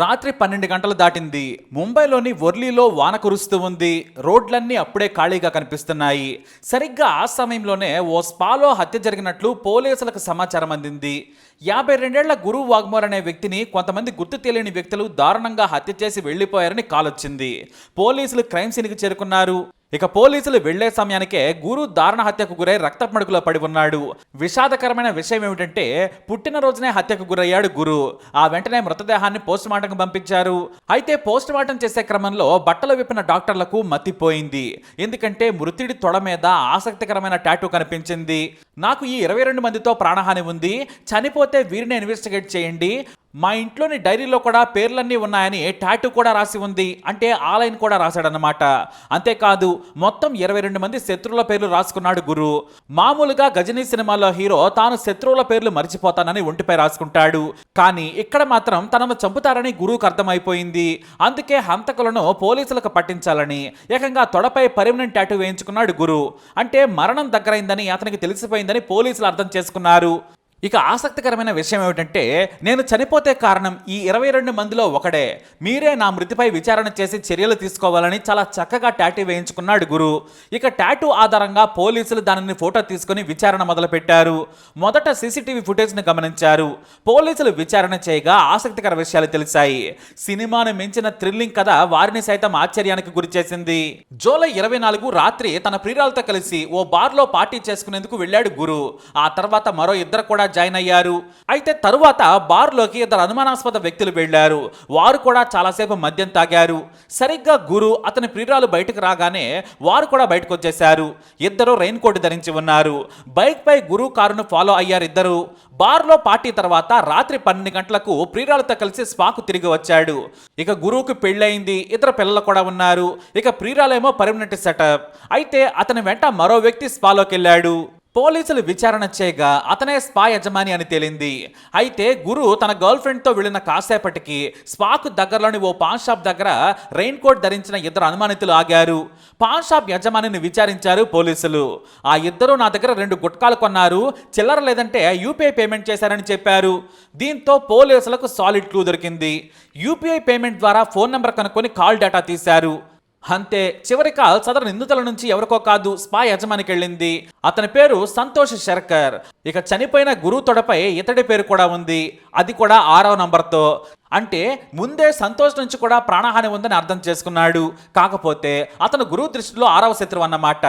రాత్రి పన్నెండు గంటలు దాటింది. ముంబైలోని వర్లీలో వాన కురుస్తూ ఉంది. రోడ్లన్నీ అప్పుడే ఖాళీగా కనిపిస్తున్నాయి. సరిగ్గా ఆ సమయంలోనే ఓ స్పాలో హత్య జరిగినట్లు పోలీసులకు సమాచారం అందింది. యాభై రెండేళ్ళ గురువు వాగ్మోర్ అనే వ్యక్తిని కొంతమంది గుర్తు తెలియని వ్యక్తులు దారుణంగా హత్య చేసి వెళ్ళిపోయారని కాలొచ్చింది. పోలీసులు క్రైమ్ సీన్కి చేరుకున్నారు. ఇక పోలీసులు వెళ్ళే సమయానికే గురు దారుణ హత్యకు గురై రక్తమడుగులో పడి ఉన్నాడు. విషాదకరమైన విషయం ఏమిటంటే పుట్టినరోజునే హత్యకు గురయ్యాడు గురు. ఆ వెంటనే మృతదేహాన్ని పోస్ట్ మార్టంకు పంపించారు. అయితే పోస్ట్ మార్టం చేసే క్రమంలో బట్టలు విప్పిన డాక్టర్లకు మతిపోయింది. ఎందుకంటే మృతుడి తొడ మీద ఆసక్తికరమైన టాటూ కనిపించింది. నాకు ఈ ఇరవై రెండు మందితో ప్రాణహాని ఉంది చనిపోతే వీరిని ఇన్వెస్టిగేట్ చేయండి మా ఇంట్లోని డైరీలో కూడా పేర్లన్నీ ఉన్నాయని టాటూ కూడా రాసి ఉంది అంటే ఆ లైన్ కూడా రాశాడనమాట అంతేకాదు మొత్తం ఇరవై రెండు మంది శత్రువుల పేర్లు రాసుకున్నాడు గురు. మామూలుగా గజనీ సినిమాలో హీరో తాను శత్రువుల పేర్లు మర్చిపోతానని ఒంటిపై రాసుకుంటాడు. కానీ ఇక్కడ మాత్రం తనను చంపుతారని గురువుకు అర్థమైపోయింది. అందుకే హంతకులను పోలీసులకు పట్టించాలని ఏకంగా తొడపై పర్మనెంట్ టాటూ వేయించుకున్నాడు గురు. అంటే మరణం దగ్గరైందని అతనికి తెలిసిపోయింది తెలిసిపోయిందని పోలీసులు అర్థం చేసుకున్నారు. ఇక ఆసక్తికరమైన విషయం ఏమిటంటే నేను చనిపోతే కారణం ఈ ఇరవై రెండు మందిలో ఒకడే. మీరే నా మృతిపై విచారణ చేసి చర్యలు తీసుకోవాలని చాలా చక్కగా టాటూ వేయించుకున్నాడు గురు. ఇక టాటూ ఆధారంగా పోలీసులు దానిని ఫోటో తీసుకుని విచారణ మొదలుపెట్టారు. మొదట సీసీటీవీ ఫుటేజ్ని గమనించారు. పోలీసులు విచారణ చేయగా ఆసక్తికర విషయాలు తెలిసాయి. సినిమాను మించిన థ్రిల్లింగ్ కథ వారిని సైతం ఆశ్చర్యానికి గురిచేసింది జూలై ఇరవై నాలుగు రాత్రి తన ప్రియురాలతో కలిసి ఓ బార్లో పార్టీ చేసుకునేందుకు వెళ్ళాడు గురు. ఆ తర్వాత మరో ఇద్దరు కూడా జాయిన్ అయ్యారు. అయితే తరువాత బార్లోకి ఇద్దరు అనుమానాస్పద వ్యక్తులు వెళ్ళారు. వారు కూడా చాలాసేపు మద్యం తాగారు. సరిగ్గా గురు అతని ప్రియురాలు బయటకు రాగానే వారు కూడా బయటకు వచ్చేశారు ఇద్దరు రెయిన్ కోట్ ధరించి ఉన్నారు. బైక్ పై గురు కారును ఫాలో అయ్యారు ఇద్దరు. బార్లో పార్టీ తర్వాత రాత్రి పన్నెండు గంటలకు ప్రియురాలతో కలిసి స్పాకు తిరిగి వచ్చాడు. ఇక గురువుకు పెళ్ళయింది. ఇద్దరు పిల్లలు కూడా ఉన్నారు. ఇక ప్రియురాలేమో పర్మనెంట్ సెటప్. అయితే అతని వెంట మరో వ్యక్తి స్పాలోకి వెళ్ళాడు పోలీసులు విచారణ చేయగా అతనే స్పా యజమాని అని తేలింది. అయితే గురు తన గర్ల్ ఫ్రెండ్తో వెళ్ళిన కాసేపటికి స్పాకు దగ్గరలోని ఓ పాన్ షాప్ దగ్గర రెయిన్ కోట్ ధరించిన ఇద్దరు అనుమానితులు ఆగారు. పాన్ షాప్ యజమానిని విచారించారు పోలీసులు. ఆ ఇద్దరు నా దగ్గర రెండు గుట్కాలు కొన్నారు చిల్లర లేదంటే యూపీఐ పేమెంట్ చేశారని చెప్పారు. దీంతో పోలీసులకు సాలిడ్ క్లూ దొరికింది. యూపీఐ పేమెంట్ ద్వారా ఫోన్ నెంబర్ కనుక్కొని కాల్ డేటా తీశారు. అంతే చివరి కాల్ సదరు నిందితుల నుంచి ఎవరికో కాదు స్పా యజమానికి వెళ్ళింది అతని పేరు సంతోష్ శర్కర్. ఇక చనిపోయిన గురువు తొడపై ఇతడి పేరు కూడా ఉంది. అది కూడా ఆరవ నంబర్తో. అంటే ముందే సంతోష్ నుంచి కూడా ప్రాణహాని ఉందని అర్థం చేసుకున్నాడు. కాకపోతే అతను గురువు దృష్టిలో ఆరవ శత్రువు అన్నమాట.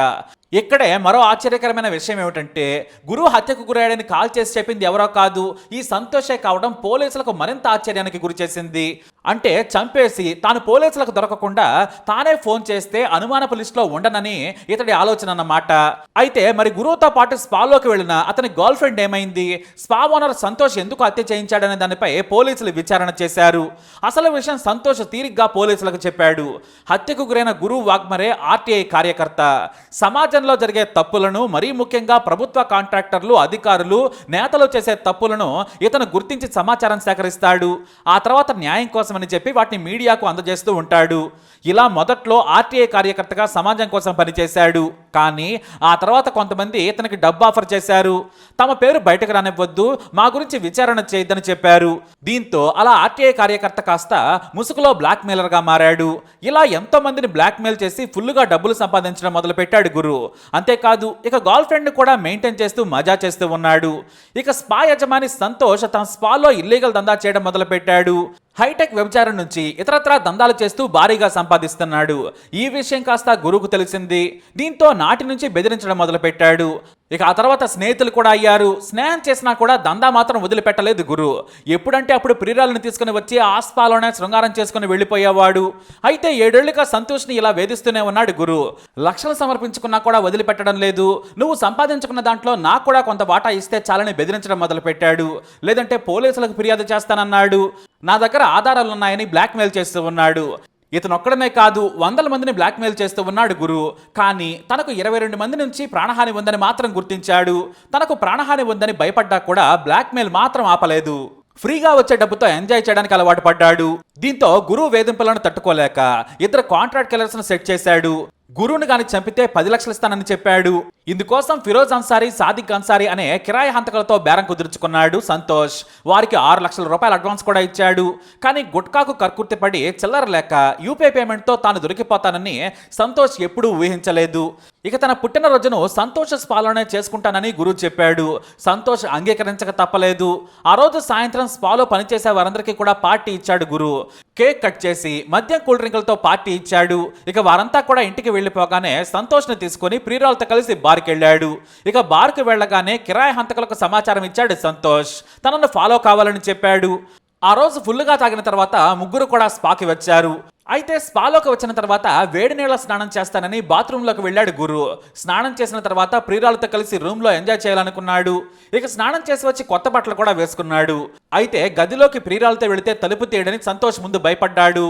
ఇక్కడే మరో ఆశ్చర్యకరమైన విషయం ఏమిటంటే గురువు హత్యకు గురయ్యాడని కాల్ చేసి చెప్పింది ఎవరో కాదు ఈ సంతోషే కావడం పోలీసులకు మరింత ఆశ్చర్యానికి గురి చేసింది. అంటే చంపేసి తాను పోలీసులకు దొరకకుండా తానే ఫోన్ చేస్తే అనుమానపు లిస్టులో ఉండనని ఇతడి ఆలోచన అన్నమాట. అయితే మరి గురువుతో పాటు స్పాలోకి వెళ్ళిన అతని గర్ల్ ఫ్రెండ్ ఏమైంది? స్పా ఓనర్ సంతోష్ ఎందుకు హత్య చేయించాడనే దానిపై పోలీసులు విచారణ చేశారు. అసలు విషయం సంతోష్ తీరిగ్గా పోలీసులకు చెప్పాడు. హత్యకు గురైన గురువు వాగ్మరే ఆర్టీఐ కార్యకర్త. సమాజం సమాజంలో జరిగే తప్పులను మరీ ముఖ్యంగా ప్రభుత్వ కాంట్రాక్టర్లు అధికారులు నేతలు చేసే తప్పులను ఇతను గుర్తించి సమాచారం సేకరిస్తాడు. ఆ తర్వాత న్యాయం కోసమని చెప్పి వాటిని మీడియాకు అందజేస్తూ ఉంటాడు. ఇలా మొదట్లో ఆర్టీఐ కార్యకర్తగా సమాజం కోసం పనిచేశాడు. కానీ ఆ తర్వాత కొంతమంది ఇతనికి డబ్బు ఆఫర్ చేశారు. తమ పేరు బయటకు రానివ్వద్దు మా గురించి విచారణ చేయొద్దని చెప్పారు. దీంతో అలా ఆర్టీఐ కార్యకర్త కాస్త ముసుగులో బ్లాక్మెయిలర్గా గా మారాడు. ఇలా ఎంతో మందిని బ్లాక్మెయిల్ చేసి ఫుల్గా డబ్బులు సంపాదించడం మొదలుపెట్టాడు గురు. అంతేకాదు ఇక గర్ల్ ఫ్రెండ్ కూడా మెయింటైన్ చేస్తూ మజా చేస్తూ ఉన్నాడు. ఇక స్పా యజమాని సంతోష్ తన స్పాలో ఇల్లీగల్ దందా చేయడం మొదలుపెట్టాడు. హైటెక్ వ్యభిచారం నుంచి ఇతరత్రా దందాలు చేస్తూ భారీగా సంపాదిస్తున్నాడు. ఈ విషయం కాస్త గురువుకు తెలిసింది. దీంతో నాటి నుంచి బెదిరించడం మొదలుపెట్టాడు. ఇక ఆ తర్వాత స్నేహితులు కూడా అయ్యారు. స్నేహం చేసినా కూడా దందా మాత్రం వదిలిపెట్టలేదు గురు. ఎప్పుడంటే అప్పుడు ప్రియురాలను తీసుకుని వచ్చి ఆస్పాలోనే శృంగారం చేసుకుని వెళ్ళిపోయేవాడు. అయితే ఏడేళ్ళుగా సంతోష్ని ఇలా వేధిస్తూనే ఉన్నాడు గురు. లక్షలు సమర్పించుకున్నా కూడా వదిలిపెట్టడం లేదు. నువ్వు సంపాదించుకున్న దాంట్లో నాకు కూడా కొంత వాటా ఇస్తే చాలని బెదిరించడం మొదలుపెట్టాడు. లేదంటే పోలీసులకు ఫిర్యాదు చేస్తానన్నాడు. నా దగ్గర ఆధారాలు ఉన్నాయని బ్లాక్మెయిల్ చేస్తూ ఉన్నాడు. ఇతను ఒక్కడనే కాదు వందల మందిని బ్లాక్మెయిల్ చేస్తూ ఉన్నాడు గురు. కానీ తనకు ఇరవై రెండు మంది నుంచి ప్రాణహాని ఉందని మాత్రం గుర్తించాడు. తనకు ప్రాణహాని ఉందని భయపడ్డా కూడా బ్లాక్మెయిల్ మాత్రం ఆపలేదు. ఫ్రీగా వచ్చే డబ్బుతో ఎంజాయ్ చేయడానికి అలవాటు పడ్డాడు. దీంతో గురువు వేధింపులను తట్టుకోలేక ఇద్దరు కాంట్రాక్ట్ కిల్లర్స్ను సెట్ చేశాడు. గురువును గాని చంపితే పది లక్షలు ఇస్తానని చెప్పాడు. ఇందుకోసం ఫిరోజ్ అన్సారీ సాదిక్ అన్సారీ అనే కిరాయి హంతకులతో బేరం కుదుర్చుకున్నాడు సంతోష్. వారికి ఆరు లక్షల రూపాయల అడ్వాన్స్ కూడా ఇచ్చాడు. కానీ గుట్కాకు కర్కుర్తి పడి చిల్లర లేక యూపీఐ పేమెంట్తో తాను దొరికిపోతానని సంతోష్ ఎప్పుడూ ఊహించలేదు. ఇక తన పుట్టినరోజును సంతోష స్పాలోనే చేసుకుంటానని గురువు చెప్పాడు. సంతోష్ అంగీకరించక తప్పలేదు. ఆ రోజు సాయంత్రం స్పాలో పనిచేసే వారందరికీ కూడా పార్టీ ఇచ్చాడు గురు కేక్ కట్ చేసి మద్యం కూల్ డ్రింకులతో పార్టీ ఇచ్చాడు. ఇక వారంతా కూడా ఇంటికి వెళ్ళిపోగానే సంతోష్ని తీసుకొని ప్రియురాలతో కలిసి బార్కి వెళ్ళాడు. ఇక బార్కి వెళ్ళగానే కిరాయి హంతకులకు సమాచారం ఇచ్చాడు సంతోష్. తనను ఫాలో కావాలని చెప్పాడు. ఆ రోజు ఫుల్గా తాగిన తర్వాత ముగ్గురు కూడా స్పాకి వచ్చారు. అయితే స్పాలోకి వచ్చిన తర్వాత వేడి నీళ్ళ స్నానం చేస్తానని బాత్రూంలోకి వెళ్ళాడు గురు. స్నానం చేసిన తర్వాత ప్రియురాలతో కలిసి రూమ్లో ఎంజాయ్ చేయాలనుకున్నాడు. ఇక స్నానం చేసి వచ్చి కొత్త బట్టలు కూడా వేసుకున్నాడు. అయితే గదిలోకి ప్రియురాలతో వెళితే తలుపు తీయడని సంతోష్ ముందు భయపడ్డాడు.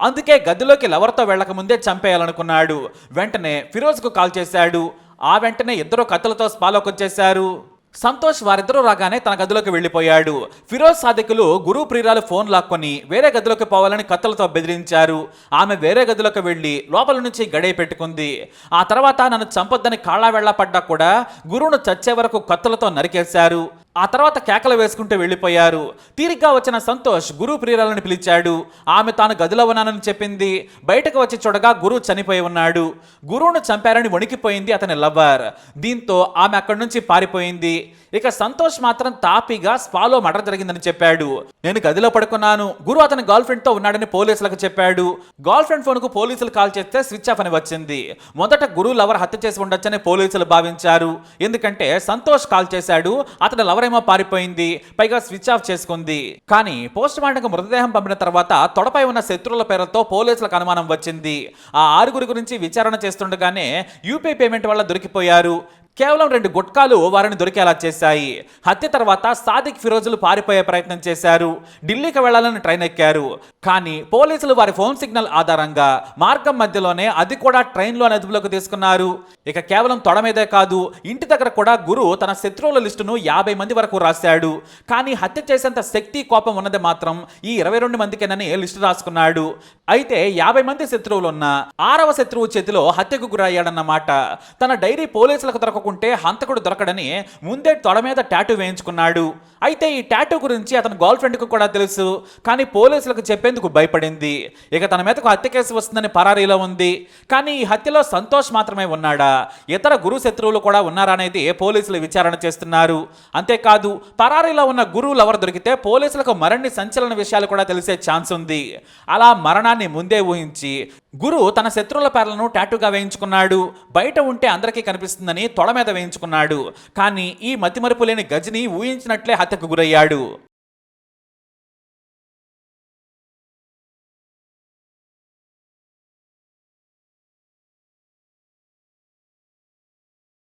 అందుకే గదిలోకి లవర్తో వెళ్ళక ముందే చంపేయాలనుకున్నాడు. వెంటనే ఫిరోజ్కు కాల్ చేశాడు. ఆ వెంటనే ఇద్దరు కత్తులతో స్పాలోకి వచ్చేశారు. సంతోష్ వారిద్దరూ రాగానే తన గదిలోకి వెళ్ళిపోయాడు. ఫిరోజ్ సాదికులు గురు ప్రియురాలు ఫోన్ లాక్కొని వేరే గదిలోకి పోవాలని కత్తులతో బెదిరించారు. ఆమె వేరే గదిలోకి వెళ్ళి లోపల నుంచి గడియ పెట్టుకుంది. ఆ తర్వాత నన్ను చంపొద్దని కాళ్ళా వెళ్ళ పడ్డా కూడా గురువును చచ్చే వరకు కత్తులతో నరికేశారు. ఆ తర్వాత కేకలు వేసుకుంటూ వెళ్ళిపోయారు. తీరిగ్గా వచ్చిన సంతోష్ గురు ప్రియురాలని పిలిచాడు. ఆమె తాను గదిలో ఉన్నానని చెప్పింది. బయటకు వచ్చి చూడగా గురువు చనిపోయి ఉన్నాడు. గురువును చంపారని వణికిపోయింది అతని లవర్. దీంతో ఆమె అక్కడి నుంచి పారిపోయింది. ఇక సంతోష్ మాత్రం తాపీగా స్పాలో మర్డర్ జరిగిందని చెప్పాడు. నేను గదిలో పడుకున్నాను. గురు అతని గర్ల్ ఫ్రెండ్తో ఉన్నాడని పోలీసులకు చెప్పాడు. గర్ల్ ఫ్రెండ్ ఫోన్కు పోలీసులు కాల్ చేస్తే స్విచ్ ఆఫ్ అని వచ్చింది. మొదట గురు లవర్ హత్య చేసి ఉండొచ్చని పోలీసులు భావించారు. ఎందుకంటే సంతోష్ కాల్ చేశాడు. అతని లవర్ ఎవరేమో పారిపోయింది పైగా స్విచ్ ఆఫ్ చేసుకుంది. కానీ పోస్ట్ మార్టంకు మృతదేహం పంపిన తర్వాత తొడపై ఉన్న శత్రువుల పేరుతో పోలీసులకు అనుమానం వచ్చింది. ఆ ఆరుగురి గురించి విచారణ చేస్తుండగానే యూపీఐ పేమెంట్ వల్ల దొరికిపోయారు. కేవలం రెండు గుట్కాలు వారిని దొరికేలా చేశాయి. హత్య తర్వాత సాదిక్ ఫిరోజులు పారిపోయే ప్రయత్నం చేశారు. ఢిల్లీకి వెళ్ళాలని ట్రైన్ ఎక్కారు. కానీ పోలీసులు వారి ఫోన్ సిగ్నల్ ఆధారంగా మార్గం మధ్యలోనే అది కూడా ట్రైన్లో అదుపులోకి తీసుకున్నారు. ఇక కేవలం తొడ మీదే కాదు ఇంటి దగ్గర కూడా గురు తన శత్రువుల లిస్టును యాభై మంది వరకు రాశాడు. కానీ హత్య చేసేంత శక్తి కోపం ఉన్నది మాత్రం ఈ ఇరవై రెండు మందికేనని లిస్టు రాసుకున్నాడు. అయితే యాభై మంది శత్రువులు ఉన్న ఆరవ శత్రువు చేతిలో హత్యకు గురయ్యాడన్నమాట. తన డైరీ పోలీసులకు దొరక దొరకకుంటే హంతకుడు దొరకడని ముందే తొడ మీద టాటూ వేయించుకున్నాడు. అయితే ఈ టాటూ గురించి అతని గర్ల్ ఫ్రెండ్కు కూడా తెలుసు. కానీ పోలీసులకు చెప్పేందుకు భయపడింది. ఇక తన మీదకు హత్య కేసు వస్తుందని పరారీలో ఉంది. కానీ ఈ హత్యలో సంతోష్ మాత్రమే ఉన్నాడా? ఇతర గురు శత్రువులు కూడా ఉన్నారా అనేది పోలీసులు విచారణ చేస్తున్నారు. అంతేకాదు పరారీలో ఉన్న గురువులు ఎవరు దొరికితే పోలీసులకు మరిన్ని సంచలన విషయాలు కూడా తెలిసే ఛాన్స్ ఉంది. అలా మరణాన్ని ముందే ఊహించి గురు తన శత్రువుల పేర్లను టాటూగా వేయించుకున్నాడు. బయట ఉంటే అందరికీ కనిపిస్తుందని తొడ మీద వేయించుకున్నాడు. కానీ ఈ మతిమరుపు లేని గజని ఊహించినట్లే హత్యకు గురయ్యాడు.